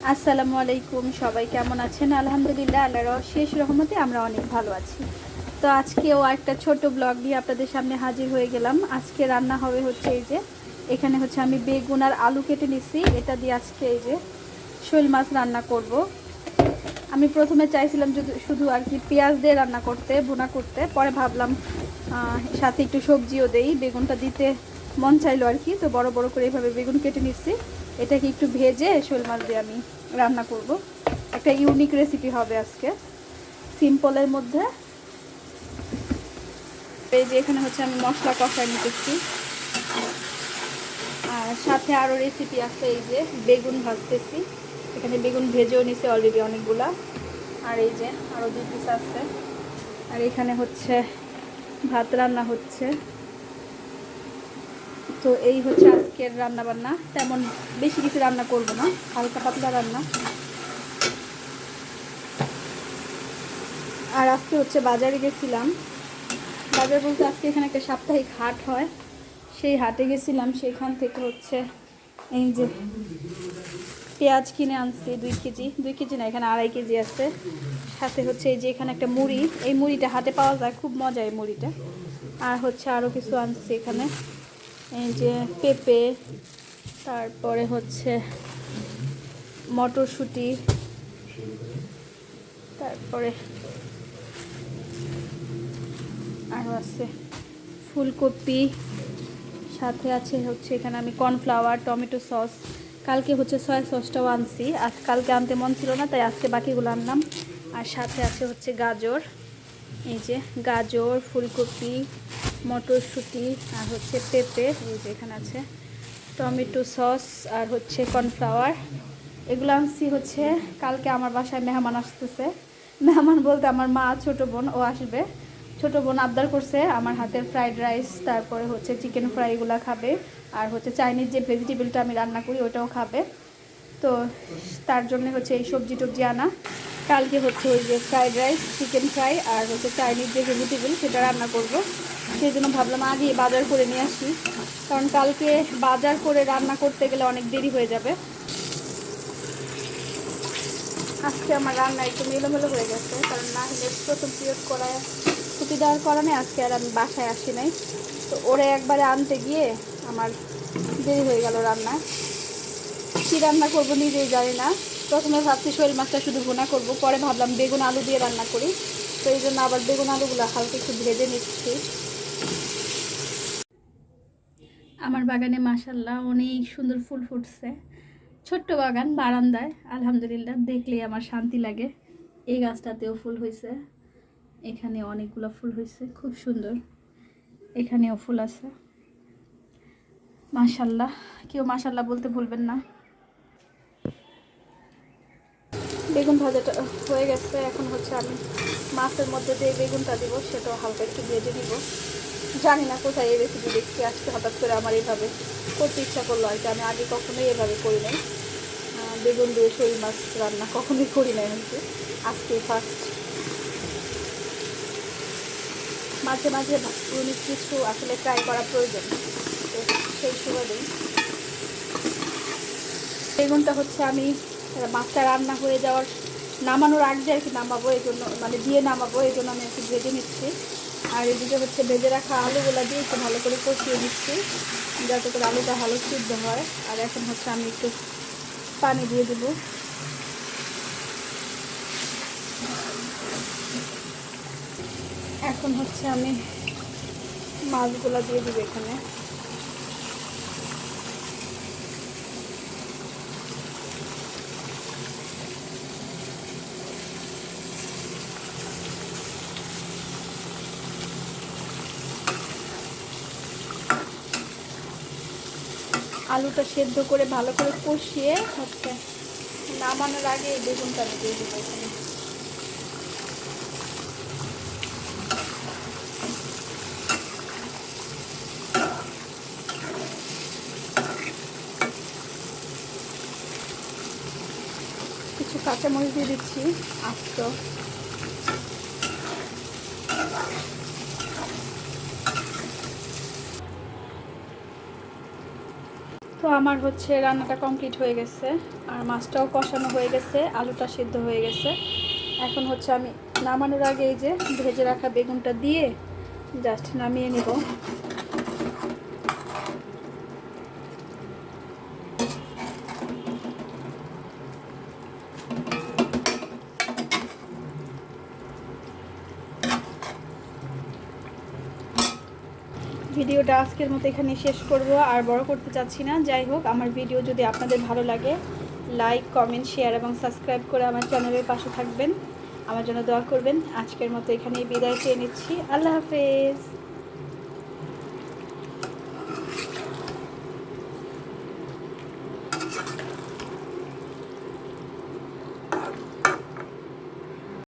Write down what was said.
আসসালামু আলাইকুম, সবাই কেমন আছেন? আলহামদুলিল্লাহ, আল্লাহর শেষ রহমতে আমরা অনেক ভালো আছি। তো আজকেও একটা ছোট ব্লগ নিয়ে আপনাদের সামনে হাজির হয়ে গেলাম। আজকে রান্না হবে হচ্ছে এই যে, এখানে হচ্ছে আমি বেগুন আর আলু কেটে নিছি। এটা দিয়ে আজকে এই যে শোল মাছ রান্না করব। আমি প্রথমে চাইছিলাম যদি শুধু আর কি পেঁয়াজ দিয়ে রান্না করতে, ভুনা করতে। পরে ভাবলাম সাথে একটু সবজিও দেই, বেগুনটা দিতে মন চাইলো আর কি। তো বড় বড় করে এভাবে বেগুন কেটে নিচ্ছি এটাকে একটু ভেজে শোল মাছ দিয়ে আমি রান্না করব। একটা ইউনিক রেসিপি হবে আজকে। সিম্পলের মধ্যে এই যে এখানে হচ্ছে আমি মশলা কষায় নিতেছি। আর সাথে আরও রেসিপি আছে এই যে বেগুন ভাজতেছি। এখানে বেগুন ভেজেও নিছে অলরেডি অনেকগুলা। আর এই যে আরও দুই পিস আছে। আর এখানে হচ্ছে ভাত রান্না হচ্ছে। তো এই হচ্ছে আজকের রান্না বান্না তেমন বেশি কিছু রান্না করব না, হালকা পাতলা রান্না। আর আজকে হচ্ছে বাজারে গেছিলাম। বাজার বলতে আজকে এখানে একটা সাপ্তাহিক হাট হয়। সেই হাটে গেছিলাম, সেখান থেকে হচ্ছে এই যে পেঁয়াজ কিনে আনছি দুই কেজি। দুই কেজি না, এখানে আড়াই কেজি আছে। সাথে হচ্ছে এই যে এখানে একটা মুড়ি। এই মুড়িটা হাটে পাওয়া যায়, খুব মজা এই মুড়িটা। আর হচ্ছে আরও কিছু আনছি এখানে। এই যে পেঁপে, তারপরে হচ্ছে মটরশুঁটি, তারপরে আরও আছে ফুলকপি, সাথে আছে হচ্ছে এখানে আমি কর্নফ্লাওয়ার, টমেটো সস। কালকে হচ্ছে সয়া সসটাও আনছি। আজ কালকে আনতে মন ছিল না, তাই আজকে বাকিগুলো আনলাম। আর সাথে আছে হচ্ছে গাজর। এই যে গাজর, ফুলকপি মটরশুঁটি আর হচ্ছে পেঁপে, এই যে এখানে আছে টমেটো সস আর হচ্ছে কর্নফ্লাওয়ার। এগুলো আনছি হচ্ছে, কালকে আমার বাসায় মেহমান আসতেছে। মেহমান বলতে আমার মা, ছোট বোন, ও আসবে। ছোট বোন আবদার করছে, আমার হাতের ফ্রাইড রাইস তারপরে হচ্ছে চিকেন ফ্রাই এগুলো খাবে। আর হচ্ছে চাইনিজ যে ভেজিটেবলটা আমি রান্না করি, ওটাও খাবে। তো তার জন্য হচ্ছে এই সবজি টবজি আনা। কালকে হচ্ছে ওই যে ফ্রাইড রাইস, চিকেন ফ্রাই আর হচ্ছে চাইনিজ যে ভেজিটেবল সেটা রান্না করব। সেই জন্য ভাবলাম আগে বাজার করে নিয়ে আসি। কারণ কালকে বাজার করে রান্না করতে গেলে অনেক দেরি হয়ে যাবে। আজকে আমার রান্না একটু মেলোমেলো হয়ে গেছে, কারণ না হলে প্রথম পিরিয়ড করায় ছুটি দেওয়ার কারণে আজকে আর আমি বাসায় আসি নাই। তো ওরে একবারে আনতে গিয়ে আমার দেরি হয়ে গেল রান্না। কী রান্না করব নিজেই জানি না। প্রথমে ভাবছি শোল মাছটা শুধু ভুনা করব, পরে ভাবলাম বেগুন আলু দিয়ে রান্না করি। তো এই জন্য আবার বেগুন আলুগুলো হালকা একটু ভেজে নিচ্ছি। আমার বাগানে মাসাল্লাহ অনেক সুন্দর ফুল ফুটছে। ছোট্ট বাগান বারান্দায়, আলহামদুলিল্লাহ, দেখলেই আমার শান্তি লাগে। এই গাছটাতেও ফুল হয়েছে এখানে অনেকগুলো ফুল হয়েছে খুব সুন্দর। এখানেও ফুল আছে। মাশাল্লাহ কেউ মাশাল্লাহ বলতে ভুলবেন না। বেগুন ভাজাটা হয়ে গেছে। এখন হচ্ছে আমি মাছের মধ্যে যে বেগুনটা দিব, সেটাও হালকা একটু ভেজে নিব। জানি না কোথায় এই রেসিপি দেখছি, আজকে হঠাৎ করে আমার এইভাবে করতে ইচ্ছা করল আর কি। আমি আগে কখনোই এভাবে করি নাই। বেগুন দিয়ে শোল মাছ রান্না কখনোই করি নাই হচ্ছে আজকে ফার্স্ট মাঝে মাঝে ইউনিক কিছু আসলে ট্রাই করা প্রয়োজন, তো সেই সুবাদেই। বেগুনটা হচ্ছে আমি মাছটা রান্না হয়ে যাওয়ার নামানোর আগে আর কি নামাবো, এই জন্য মানে দিয়ে নামাবো, এই জন্য আমি একটু ভেজে নিচ্ছি। আর এদিকে হচ্ছে ভেজে রাখা আলুগুলো দিয়ে একটু ভালো করে কষিয়ে দিচ্ছি যাতে করে আলুটা ভালো সিদ্ধ হয়। আর এখন হচ্ছে আমি একটু পানি দিয়ে দেবো। এখন হচ্ছে আমি মাছগুলো দিয়ে দিব এখানে। আলুটা সেদ্ধ করে ভালো করে কষিয়ে হচ্ছে নামানোর আগে এই বেগুনটা দিয়ে দেবো কিছু কাঁচামরিচ দিয়ে দিচ্ছি, আস্ত। তো আমার হচ্ছে রান্নাটা কমপ্লিট হয়ে গেছে। আর মাছটাও কষানো হয়ে গেছে, আলুটা সিদ্ধ হয়ে গেছে। এখন হচ্ছে আমি নামানোর আগে এই যে ভেজে রাখা বেগুনটা দিয়ে জাস্ট নামিয়ে নিব। ভিডিওটা আজকের মতো এখানে শেষ করব, আর বড় করতে চাচ্ছি না। যাই হোক, আমার ভিডিও যদি আপনাদের ভালো লাগে লাইক কমেন্ট শেয়ার এবং সাবস্ক্রাইব করে আমার চ্যানেলের পাশে থাকবেন। আমার জন্য দোয়া করবেন। আজকের মতো এখানেই বিদায় চেয়ে নিচ্ছি। আল্লাহ হাফেজ।